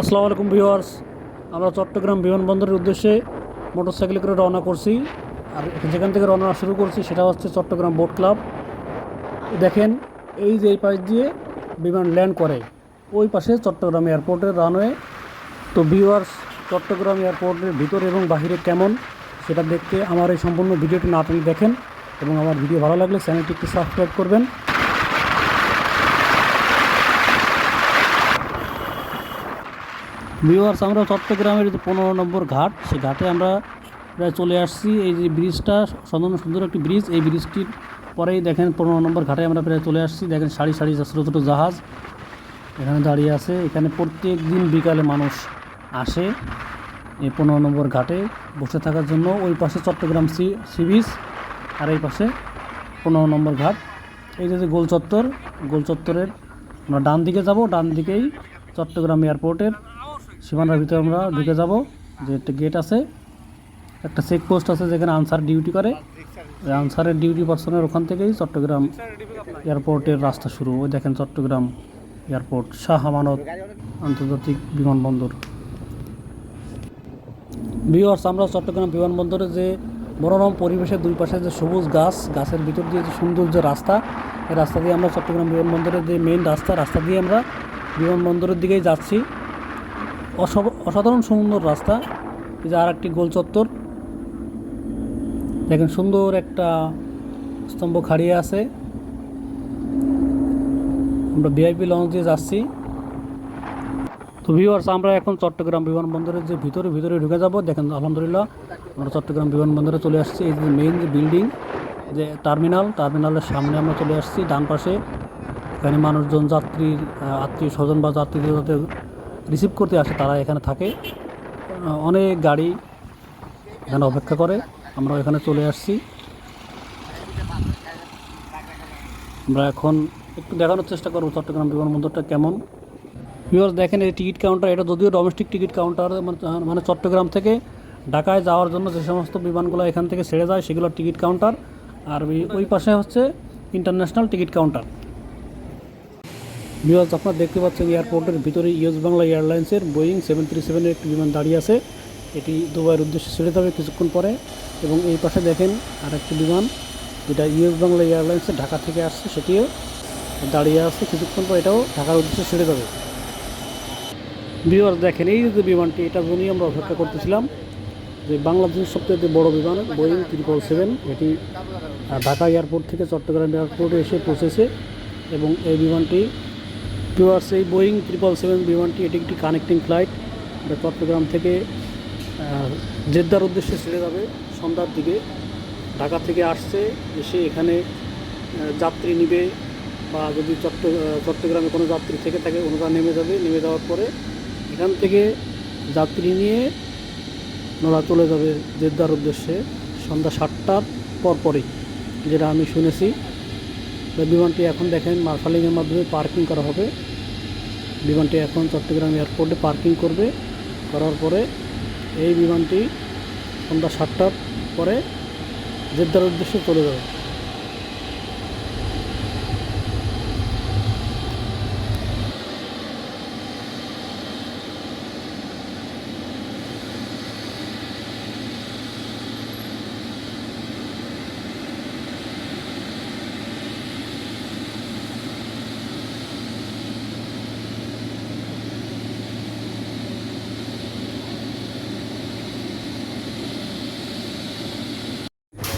আসসালামু আলাইকুম ভিউয়ার্স। আমরা চট্টগ্রাম বিমানবন্দরের উদ্দেশ্যে মোটরসাইকেল করে রওনা করছি। আর যেখান থেকে রওনা শুরু করছি সেটা হচ্ছে চট্টগ্রাম বোট ক্লাব। দেখেন, এই যে এই পাশ দিয়ে বিমান ল্যান্ড করে, ওই পাশে চট্টগ্রাম এয়ারপোর্টের রানওয়ে। তো ভিউয়ার্স, চট্টগ্রাম এয়ারপোর্টের ভিতরে এবং বাহিরে কেমন সেটা দেখতে আমার এই সম্পূর্ণ ভিডিওটি না টেনে দেখেন এবং আমার ভিডিও ভালো লাগলে চ্যানেলটি একটু সাবস্ক্রাইব করবেন। ভিউয়ার্স আমরা চট্টগ্রামের যে পনেরো নম্বর ঘাট সেই ঘাটে আমরা প্রায় চলে আসছি। এই যে ব্রিজটা সাধারণ সুন্দর একটি ব্রিজ, এই ব্রিজটির পরেই দেখেন পনেরো নম্বর ঘাটে আমরা প্রায় চলে আসছি। দেখেন সারি সারি ছোটো ছোটো জাহাজ এখানে দাঁড়িয়ে আছে। এখানে প্রত্যেক দিন বিকালে মানুষ আসে এই পনেরো নম্বর ঘাটে বসে থাকার জন্য। ওই পাশে চট্টগ্রাম সি সি বিচ আর এই পাশে পনেরো নম্বর ঘাট। এই যে যে গোল চত্বর, গোল চত্বরের আমরা ডান দিকে যাব। ডান দিকেই চট্টগ্রাম এয়ারপোর্টের সীমানার ভিতরে আমরা ঢুকে যাব, যে একটা গেট আছে, একটা চেক পোস্ট আছে যেখানে আনসার ডিউটি করে। ওই আনসারের ডিউটি পার্সনের ওখান থেকেই চট্টগ্রাম এয়ারপোর্টের রাস্তা শুরু। ওই দেখেন চট্টগ্রাম এয়ারপোর্ট, শাহ আমানত আন্তর্জাতিক বিমানবন্দর। ভিওয়ার্স আমরা চট্টগ্রাম বিমানবন্দরে যে মনোরম পরিবেশের দুই পাশে যে সবুজ গাছ, গাছের ভিতর দিয়ে যে সুন্দর যে রাস্তা, এই রাস্তা দিয়ে আমরা চট্টগ্রাম বিমানবন্দরের যে মেইন রাস্তা রাস্তা দিয়ে আমরা বিমানবন্দরের দিকেই যাচ্ছি। অসাধারণ সুন্দর রাস্তা। এই যে আর একটি গোল চত্বর। দেখেন সুন্দর একটা স্তম্ভ খাড়িয়ে আছে। আমরা ভিআইপি লঞ্চ দিয়ে যাচ্ছি। তো ভিউয়ার্স আমরা এখন চট্টগ্রাম বিমানবন্দরের যে ভিতরে ভিতরে ঢুকে যাব। দেখেন, আলহামদুলিল্লাহ, আমরা চট্টগ্রাম বিমানবন্দরে চলে আসছি। এই যে মেইন যে বিল্ডিং যে টার্মিনাল টার্মিনালের সামনে আমরা চলে আসছি। ডান পাশে এখানে মানুষজন, যাত্রীর আত্মীয় স্বজন বা যাত্রীদের যাদের রিসিভ করতে আসে, তারা এখানে থাকে। অনেক গাড়ি এখানে অপেক্ষা করে। আমরা এখানে চলে আসছি। আমরা এখন একটু দেখানোর চেষ্টা করব চট্টগ্রাম বিমানবন্দরটা কেমন। ভিউয়ার্স দেখেন এই টিকিট কাউন্টার, এটা যদিও ডোমেস্টিক টিকিট কাউন্টার, মানে- মানে চট্টগ্রাম থেকে ঢাকায় যাওয়ার জন্য যে সমস্ত বিমানগুলো এখান থেকে ছেড়ে যায়, সেগুলো টিকিট কাউন্টার। আর ওই পাশে হচ্ছে ইন্টারন্যাশনাল টিকিট কাউন্টার। ভিউয়ার্স আপনারা দেখতে পাচ্ছেন এয়ারপোর্টের ভিতরে ইউএস বাংলা এয়ারলাইন্সের বোয়িং সেভেন থ্রি সেভেনের একটি বিমান দাঁড়িয়ে আছে। এটি দুবাইয়ের উদ্দেশ্যে ছেড়ে যাবে কিছুক্ষণ পরে এবং এই পাশে দেখেন আর একটি বিমান যেটা ইউএস বাংলা এয়ারলাইন্সের ঢাকা থেকে আসছে, সেটিও দাঁড়িয়ে আছে কিছুক্ষণ পর, এটাও ঢাকার উদ্দেশ্যে ছেড়ে যাবে। ভিউয়ার্স, দেখেন এই যে বিমানটি, এটার জন্যই আমরা অপেক্ষা করতেছিলাম যে বাংলাদেশের সবচেয়ে বড় বিমান, বোয়িং ত্রিপল সেভেন, এটি ঢাকা এয়ারপোর্ট থেকে চট্টগ্রাম এয়ারপোর্টে এসে পৌঁছেছে এবং এই বিমানটি ভিউয়ার্স, এই বোয়িং ট্রিপল সেভেন বিমানটি এটি একটি কানেক্টিং ফ্লাইট এটা চট্টগ্রাম থেকে জেদ্দার উদ্দেশ্যে ছেড়ে যাবে। সন্ধ্যার দিকে ঢাকা থেকে আসছে, এসে এখানে যাত্রী নিবে বা যদি চট্ট চট্টগ্রামে কোনো যাত্রী থেকে থাকে, ওনারা নেমে যাবে। নেমে যাওয়ার পরে এখান থেকে যাত্রী নিয়ে ওনারা চলে যাবে জেদ্দার উদ্দেশ্যে। সন্ধ্যা সাতটার পরপরই, যেটা আমি শুনেছি। বিমানটি এখন দেখেন মার্শালিংয়ের মাধ্যমে পার্কিং করা হবে। বিমানটি এখন চট্টগ্রাম এয়ারপোর্টে পার্কিং করবে। করার পরে এই বিমানটি সন্ধ্যা সাতটার পরে জেদ্দার উদ্দেশ্যে চলে যাবে।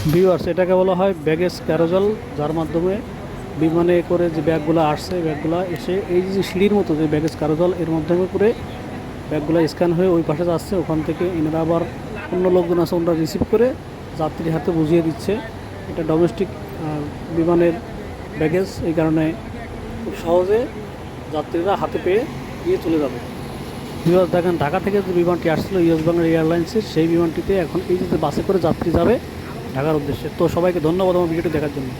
ভিউয়ার্স এটাকে বলা হয় ব্যাগেজ ক্যারোজাল যার মাধ্যমে বিমানে করে যে ব্যাগগুলো আসছে, ব্যাগগুলো এসে এই যে সিঁড়ির মতো যে ব্যাগেজ ক্যারোজাল এর মাধ্যমে করে ব্যাগগুলো স্ক্যান হয়ে ওই পাশে যাচ্ছে। ওখান থেকে এনারা আবার অন্য লোকজন আছে, ওনারা রিসিভ করে যাত্রীর হাতে বুঝিয়ে দিচ্ছে। এটা ডোমেস্টিক বিমানের ব্যাগেজ এই কারণে খুব সহজে যাত্রীরা হাতে পেয়ে দিয়ে চলে যাবে। বিমান দেখেন, ঢাকা থেকে যে বিমানটি আসছিল ইয়েস বাংলা এয়ারলাইন্সের সেই বিমানটিতে এখন এই যে বাসে করে যাত্রী যাবে ঢাকার উদ্দেশ্যে। তো সবাইকে ধন্যবাদ আমার ভিডিওটি দেখার জন্য।